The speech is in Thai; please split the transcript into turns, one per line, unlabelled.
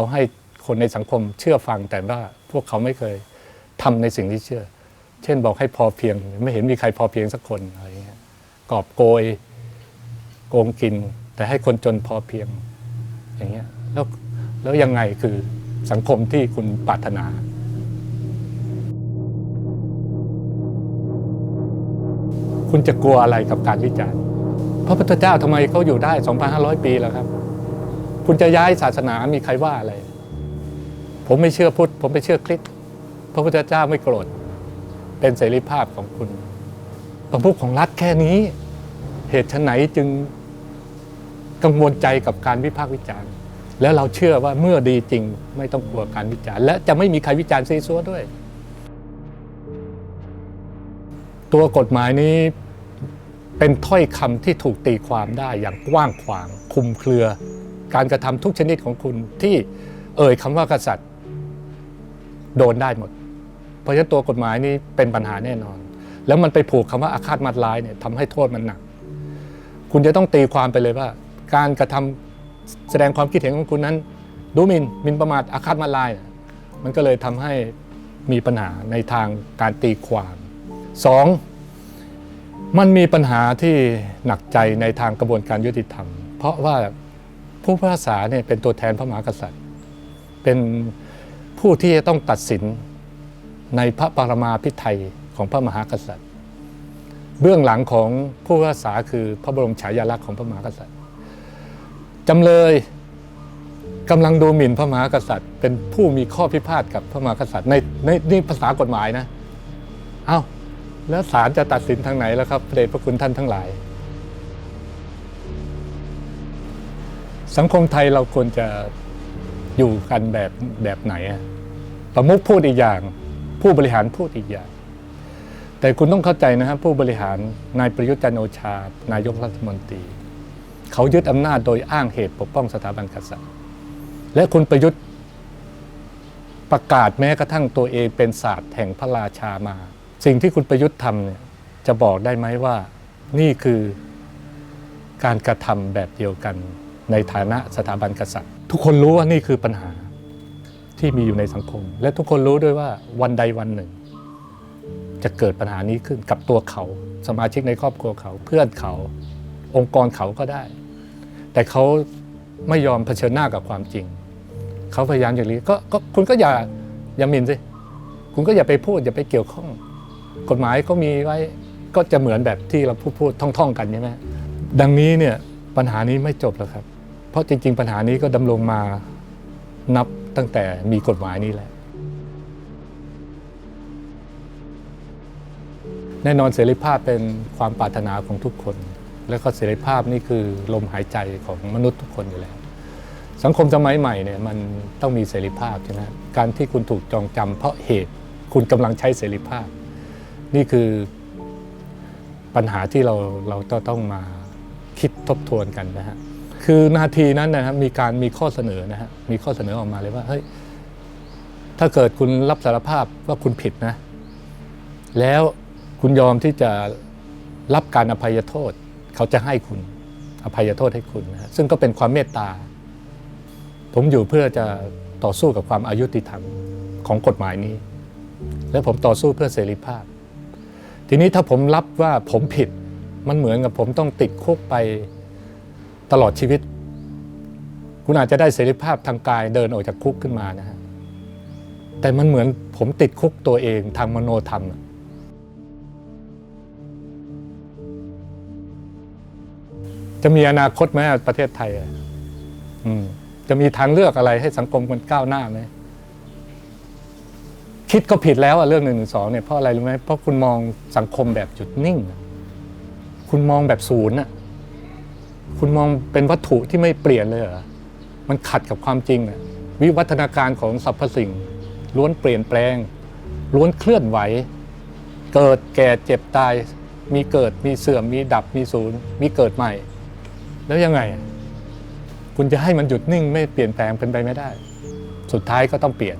เขาให้คนในสังคมเชื่อฟังแต่ว่าพวกเขาไม่เคยทำในสิ่งที่เชื่อ เช่นบอกให้พอเพียง ไม่เห็นมีใครพอเพียงสักคนอะไรเงี้ยกอบโกยโกงกิน แต่ให้คนจนพอเพียงอย่างเงี้ยแล้วแล้วยังไงคือสังคมที่คุณปรารถนาคุณจะกลัวอะไรกับการวิจารณ์ พระพุทธเจ้าทำไมเขาอยู่ได้ 2,500 ปีแล้วครับ คุณจะย้ายศาสนามีใครว่าอะไร ผมไม่เชื่อพุทธ ผมไม่เชื่อคริสต์พระพุทธเจ้าไม่โกรธ เป็นเสรีภาพของคุณประมุขของรัฐแค่นี้ เหตุไฉนจึงกังวลใจกับการวิพากษ์วิจารณ์ แล้วเราเชื่อว่าเมื่อดีจริง ไม่ต้องกลัวการวิจารณ์ และจะไม่มีใครวิจารณ์ซีซัวด้วย ตัวกฎหมายนี้เป็นถ้อยคำที่ถูกตีความได้อย่างกว้างขวางคุมเครือ การกระทำทุกชนิดของคุณที่เอ่ยคำว่ากษัตริย์ โดนได้หมด เพราะฉะนั้นตัวกฎหมายนี้เป็นปัญหาแน่นอน แล้วมันไปผูกคำว่าอาฆาตมัดร้ายเนี่ยทำให้โทษมันหนัก คุณจะต้องตีความไปเลยว่า การกระทำแสดงความคิดเห็นของคุณนั้น ดูหมินมินประมาทอาฆาตมัดร้ายเนี่ยมันก็เลยทำให้มีปัญหาในทางการตีความสองมันมีปัญหาที่หนักใจในทางกระบวนการยุติธรรม เพราะว่า ผู้พิพากษาเนี่ยเป็นตัวแทนพระมหากษัตริย์ เป็นผู้ที่จะต้องตัดสินในพระปรมาภิไธยของพระมหากษัตริย์ เบื้องหลังของผู้พิพากษาคือพระบรมฉายาลักษณ์ของพระมหากษัตริย์จำเลยกำลังดูหมิ่นพระมหากษัตริย์ เป็นผู้มีข้อพิพาทกับพระมหากษัตริย์ในในนี่ภาษากฎหมายนะ เอ้าแล้วศาลจะตัดสินทางไหนแล้วครับพระเดชพระคุณท่านทั้งหลาย สังคมไทยเราควรจะอยู่กันแบบแบบไหน ประมุขพูดอีกอย่าง ผู้บริหารพูดอีกอย่าง แต่คุณต้องเข้าใจนะครับผู้บริหารนายประยุทธ์จันโอชา นายกรัฐมนตรี เขายึดอำนาจโดยอ้างเหตุปกป้องสถาบันกษัตริย์ และคุณประยุทธ์ประกาศแม้กระทั่งตัวเองเป็นศาสตร์แห่งพระราชามา สิ่งที่คุณประยุทธ์ทำเนี่ยจะบอกได้ไหมว่านี่คือการกระทำแบบเดียวกัน ในฐานะสถาบันกษัตริย์ ทุกคนรู้ว่านี่คือปัญหาที่มีอยู่ในสังคม และทุกคนรู้ด้วยว่าวันใดวันหนึ่ง จะเกิดปัญหานี้ขึ้นกับตัวเขา สมาชิกในครอบครัวเขา เพื่อนเขา องค์กรเขาก็ได้ แต่เขาไม่ยอมเผชิญหน้ากับความจริง เขาพยายามอย่างนี้ก็คุณก็อย่าอย่ามินสิคุณก็อย่าไปพูดอย่าไปเกี่ยวข้อง กฎหมายก็มีไว้ก็จะเหมือนแบบที่เราพูดพูดท่อง ๆ กันใช่ไหมดังนี้เนี่ยปัญหานี้ไม่จบแล้วครับ เพราะจริง ๆ ปัญหานี้ก็ดำรงมานับตั้งแต่มีกฎหมายนี้แหละ แน่นอนเสรีภาพเป็นความปรารถนาของทุกคน แล้วก็เสรีภาพนี่คือลมหายใจของมนุษย์ทุกคนอยู่แล้ว สังคมสมัยใหม่เนี่ยมันต้องมีเสรีภาพใช่ไหมการที่คุณถูกจองจำเพราะเหตุคุณกำลังใช้เสรีภาพ นี่คือปัญหาที่เราเราต้องมาคิดทบทวนกันนะฮะ คือนาทีนั้นนะครับมีการมีข้อเสนอนะฮะมีข้อเสนอออกมาเลยว่าเฮ้ยถ้าเกิดคุณรับสารภาพว่าคุณผิดนะ แล้วคุณยอมที่จะรับการอภัยโทษ เขาจะให้คุณอภัยโทษให้คุณนะซึ่งก็เป็นความเมตตา ผมอยู่เพื่อจะต่อสู้กับความอายุติธรรมของกฎหมายนี้ และผมต่อสู้เพื่อเสรีภาพ ทีนี้ถ้าผมรับว่าผมผิดมันเหมือนกับผมต้องติดคุกไป ตลอดชีวิต คุณอาจจะได้เสรีภาพทางกายเดินออกจากคุกขึ้นมานะฮะแต่มันเหมือนผมติดคุกตัวเองทางมโนธรรม จะมีอนาคตไหมประเทศไทยจะมีทางเลือกอะไรให้สังคมมันก้าวหน้าไหมคิดก็ผิดแล้วอะเรื่องหนึ่งหนึ่งสองเนี่ยเพราะอะไรรู้ไหมเพราะคุณมองสังคมแบบจุดนิ่ง คุณมองแบบศูนย์อะ คุณมองเป็นวัตถุที่ไม่เปลี่ยนเลยเหรอ มันขัดกับความจริงอะวิวัฒนาการของสรรพสิ่ง ล้วนเปลี่ยนแปลง ล้วนเคลื่อนไหว เกิดแก่เจ็บตาย มีเกิดมีเสื่อมมีดับมีศูนย์มีเกิดใหม่ แล้วยังไง คุณจะให้มันหยุดนิ่งไม่เปลี่ยนแปลงเป็นไปไม่ได้ สุดท้ายก็ต้องเปลี่ยน